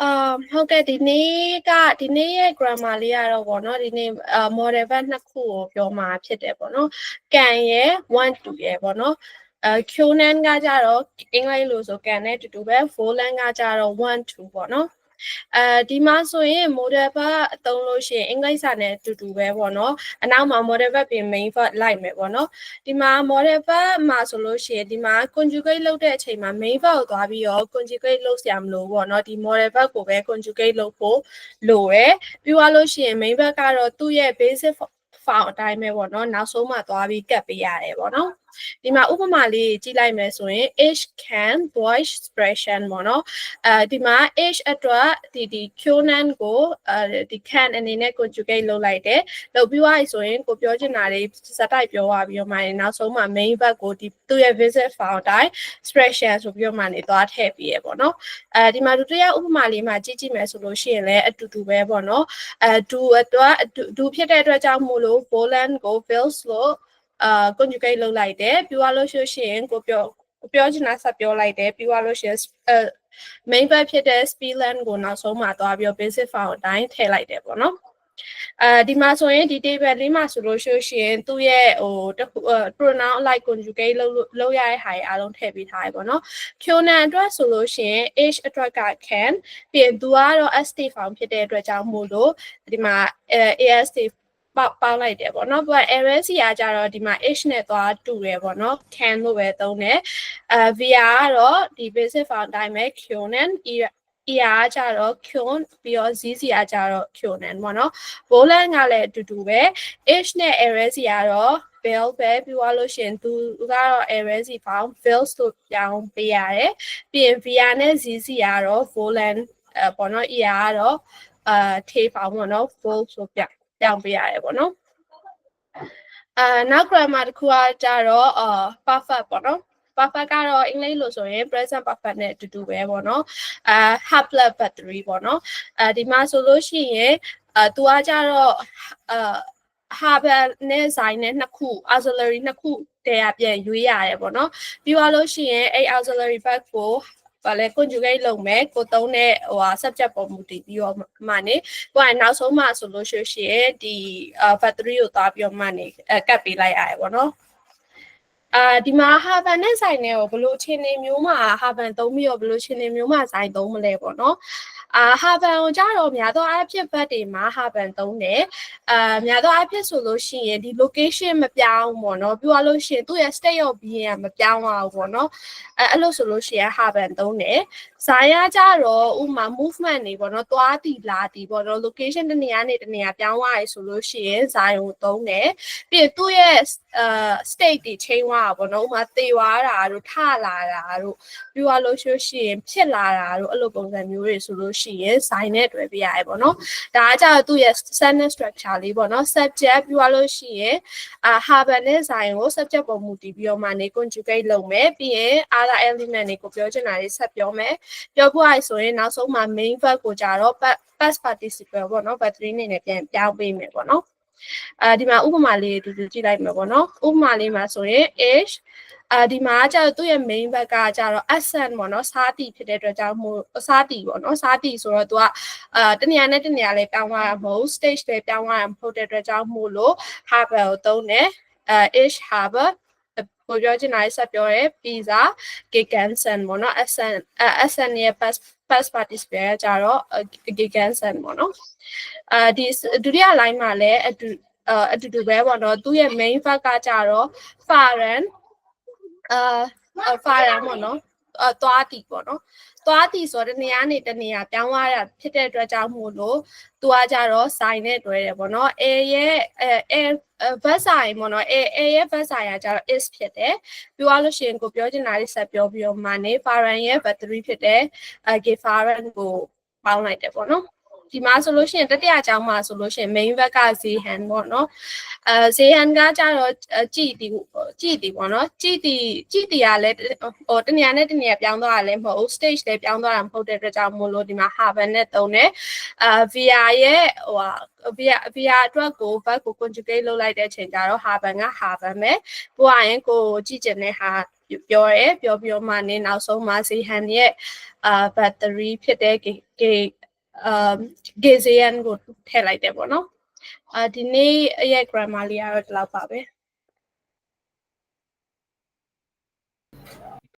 အာဟုတ်ကဲ့ဒီနေ့ကဒီနေ့ရဲ့ grammar လေးကတော့ဗောနော်ဒီနေ့အာ model verb နှစ်ခုကိုပြောမှာဖြစ်တယ်ဗောနော် can ရဲ့ want to ရဲ့ဗောနော်အဲ Conan ကကြတော့အင်္ဂလိပ်လိုဆို can နဲ့တူတူပဲ Volan ကကြတော့ want to ဗောနော် အဲဒီမှာဆိုရင် model verb အသုံးလို့ရှိရင်အင်္ဂလိပ်စာနဲ့အတူတူပဲပေါ့နော်အနောက်မှာ model verb ပြင် main verb လိုက်မယ်ပေါ့နော်ဒီမှာ model verb မှာဆိုလို့ရှိရင်ဒီမှာ conjugate လုပ်တဲ့အချိန်မှာ main verb ကိုသွားပြီးတော့ conjugate လုပ်စရာမလိုဘူးပေါ့နော်ဒီ model verb ကိုပဲ conjugate လုပ်ဖို့လိုရယ်ပြီးသွားလို့ရှိရင် main verb ကတော့သူ့ရဲ့ basic form အတိုင်းပဲပေါ့နော်နောက်ဆုံးမှသွားပြီးကတ်ပေးရတယ်ပေါ့နော် ဒီမှာဥပမာလေးကြည့်လိုက်မယ်ဆိုရင် each can voice expression ပေါ့နော်အဲဒီမှာ each အတွက်ဒီဒီ conan ကိုအဲဒီ can အနေနဲ့ conjugate လုပ်လိုက်တယ်လုပ်ပြီးသွားပြီဆိုရင်ကိုပြောချင်တာတွေစတိုက်ပြောသွားပြီးတော့မှနောက်ဆုံးမှ main verb ကိုဒီသူ့ရဲ့ visit file အတိုင်း expression ဆိုပြီးတော့မှနေသွားထည့်ပြီးရပေါ့နော်အဲဒီမှာဒုတိယဥပမာလေးမှာကြည့်ကြည့်မယ်ဆိုလို့ရှိရင်လည်းအတူတူပဲပေါ့နော်အဲဒူအတွက်ဒူဖြစ်တဲ့အတွက်ကြောင့်မို့လို့ Poland ကို feels လို့ အာ conjugate လုပ်လိုက်တယ်ပြီးသွားလို့ရှိရင်ကိုပြောပြောချင်တာဆက်ပြောလိုက်တယ်ပြီးသွားလို့ရှိရင်အဲ main verb ဖြစ်တဲ့ speedland ကိုနောက်ဆုံးမှာသွားပြီးတော့ basic form အတိုင်းထည့်လိုက်တယ်ပေါ့နော်အဲဒီမှာဆိုရင်ဒီ table လေးမှာဆိုလို့ရှိရင်သူ့ရဲ့ဟိုတခု pronoun alike conjugate လုပ်လုပ်ရတဲ့ဟာတွေအားလုံးထည့်ပေးထားရပေါ့နော် pronoun အတွက်ဆိုလို့ရှိရင် age အတွက်က can ပြီးရင်သူကတော့ st form ဖြစ်တဲ့အတွက်ကြောင့်မို့လို့ဒီမှာ ast ပေါက်ပေါက်လိုက်တယ်ပေါ့နော်သူက error စီကကြတော့ဒီမှာ h နဲ့သွားတူတယ်ပေါ့နော် can လို့ပဲသုံးတယ်အဲ vr ကတော့ဒီ basic form အတိုင်းပဲ conan era ကကြတော့ kyon ပြီးတော့ z စီကကြတော့ kyonan ပေါ့နော် volan ကလည်းအတူတူပဲ h နဲ့ error စီကတော့ bill ပဲပြီးသွားလို့ရှင်သူကတော့ error စီ form bills လို့ပြောင်းပေးရတယ်ပြီးရင် vr နဲ့ z စီကတော့ volan အဲပေါ့နော် era ကတော့အာ tape form ပေါ့နော် full ဆိုပြ ပြောင်းပေးရတယ်ပေါ့နော်အာနောက် grammar တစ်ခုကကြတော့အာ perfect ပေါ့နော် perfect ကတော့အင်္ဂလိပ်လို့ဆိုရင် present perfect နဲ့အတူတူပဲပေါ့နော်အာ have plus battery ပေါ့နော်အဲဒီမှာဆိုလို့ရှိရင်အာသူကကြတော့အာ harbor နဲ့ sign နဲ့နှစ်ခု auxiliary နှစ်ခုတည်းရပြန်ရွေးရတယ်ပေါ့နော်ပြီးသွားလို့ရှိရင်အဲ auxiliary verb ကို ဘာလဲ conjugate လုပ်မယ်ကိုသုံးတဲ့ဟိုဟာ subject ပေါ်မူတည်ပြီးတော့မှနေကိုကနောက်ဆုံးမှဆိုလို့ရှိရင်ဒီ battery ကိုသွားပြီးတော့မှနေကတ်ပေးလိုက်ရတယ်ပေါ့နော်အာဒီမှာဟာဗန်နဲ့ဆိုင်နဲ့ကိုဘလို့ချင်းနေမျိုးမှာဟာဗန်သုံးပြီးတော့ဘလို့ချင်းနေမျိုးမှာဆိုင်သုံးမလဲပေါ့နော် အာဟာဗန်ကိုကြတော့များသောအားဖြင့်ဘတ်တွေမှာဟာဗန်သုံးတယ်အာများသောအားဖြင့်ဆိုလို့ရှိရင်ဒီ location မပြောင်းဘူးပေါ့နော်ပြောရလို့ရှိရင်သူ့ရဲ့ state of being ကမပြောင်းသွားဘူးပေါ့နော်အဲအဲ့လိုဆိုလို့ရှိရင်ဟာဗန်သုံးတယ်ဇာရကြတော့ဥမာ movement တွေပေါ့နော်သွားတီလာတီပေါ့နော် location တစ်နေရာနေတစ်နေရာပြောင်းသွားရဆိုလို့ရှိရင်ဇာယုံသုံးတယ်ပြီးသူ့ရဲ့အာ state တွေ change သွားတာပေါ့နော်ဥမာသေသွားတာတို့ထလာတာတို့ပြီးသွားလို့ရှိရင်ဖြစ်လာတာတို့အဲ့လိုပုံစံမျိုးတွေဆိုလို့ရှိရင် sign နဲ့တွဲပြရတယ်ပေါ့နော်ဒါကကြတော့သူ့ရဲ့ sentence structure လေးပေါ့နော် subject ပြီးသွားလို့ရှိရင်အာ haber နဲ့ sign ကို subject ပေါ်မူတည်ပြီးတော့မှနေ conjugate လုပ်မယ်ပြီးရင် other element တွေကိုပြောချင်တာတွေဆက်ပြောမယ်ပြောဖို့ရဆိုရင်နောက်ဆုံးမှာ main verb ကိုကြတော့ past participle ပေါ့နော် verb 3အနေနဲ့ပြန်ပြောင်းပေးမယ်ပေါ့နော်အဲဒီမှာဥပမာလေးတူတူကြည့်လိုက်မယ်ပေါ့နော်ဥပမာလေးမှာဆိုရင် is အာဒီမှာကျတော့သူ့ရဲ့ main ဘက်ကကျတော့ accent ပေါ့နော်စားတီဖြစ်တဲ့အတွက်ကြောင့်မို့စားတီပေါ့နော်စားတီဆိုတော့သူကအာတနေရာနဲ့တနေရာလေးပြောင်းသွားတာမဟုတ် stage လေးပြောင်းသွားတာမဟုတ်တဲ့အတွက်ကြောင့်မို့လို့ harbor ကိုသုံးတယ်အဲ is harbor ကိုပြောချင်တာဆက်ပြောရဲ pizza gigansen ပေါ့နော် accent accent ရဲ့ past past participle ကကြတော့ gigansen ပေါ့နော်အဲဒီဒုတိယ line မှာလည်းအတူအတူတူပဲပေါ့နော်သူ့ရဲ့ main verb ကကြတော့ foreign အာဖာရန်ပေါ့နော်အသွားတီပေါ့နော်သွားတီဆိုတော့တနေရာနေတနေရာပြောင်းသွားတာဖြစ်တဲ့အတွက်ကြောင့်မို့လို့သူကကြတော့ sign နဲ့တွဲတယ်ပေါ့နော် a ရဲ့အဲ verb sign ပေါ့နော် a a ရဲ့ verb sign ကကြတော့ is ဖြစ်တယ်ပြောရလို့ရှိရင်ကိုပြောချင်တာလေးဆက်ပြောပြီးတော့မှနေ foreign ရဲ့ verb 3ဖြစ်တယ်အဲ give foreign ကိုပေါင်းလိုက်တယ်ပေါ့နော် ဒီမှာဆိုလို့ရှိရင်တတိယအကြောင်းမှာဆိုလို့ရှိရင် main verb က zehan ပေါ့နော်အဲ zehan ကကြတော့ကြည်တီကြည်တီပေါ့နော်ကြည်တီကြည်တီကလည်းဟိုတနေရာနဲ့တနေရာပြောင်းသွားတာလည်းမဟုတ် stage လည်းပြောင်းသွားတာမဟုတ်တဲ့အတွက်ကြောင့်မို့လို့ဒီမှာ haven နဲ့သုံးတယ်အာ via ရဲ့ဟိုဟာ via via အတွက်ကို verb ကို conjugate လုပ်လိုက်တဲ့အချိန်ကျတော့ haven က haven ပဲပို့ရရင်ကိုကြည့်ကျင်တဲ့ဟာပြောရဲပြောပြီးတော့မှနင်းနောက်ဆုံးမှာစီဟန်ရဲ့အာဘက်တရီဖြစ်တဲ့ဂေဂေ အာဂေဇီယန်ကိုထည့်လိုက်တယ်ပေါ့နော်အာဒီနေ့ရဲ့ grammar လေးကတော့ဒီလောက်ပါပဲ